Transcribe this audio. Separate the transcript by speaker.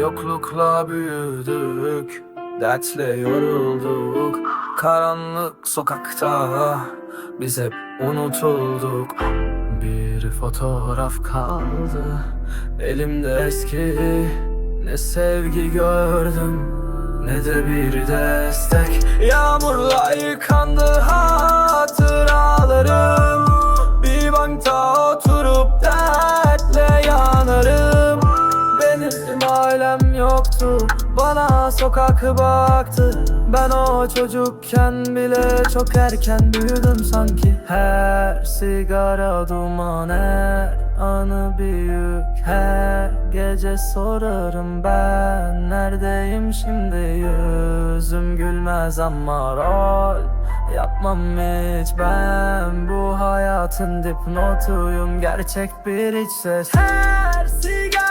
Speaker 1: Yoklukla büyüdük Dertle yorulduk. Karanlık sokakta Biz hep unutulduk. Bir fotoğraf kaldı Elimde eski. Ne sevgi gördüm Ne de bir destek. Yağmurla yıkandı yoktu. Bana sokak baktı. Ben o çocukken bile çok erken büyüdüm sanki. Her sigara duman her anı büyük Her gece sorarım ben neredeyim şimdi? Yüzüm gülmez ama rol Yapmam hiç. Ben Bu hayatın dipnotuyum. Gerçek bir iç ses. Her sigara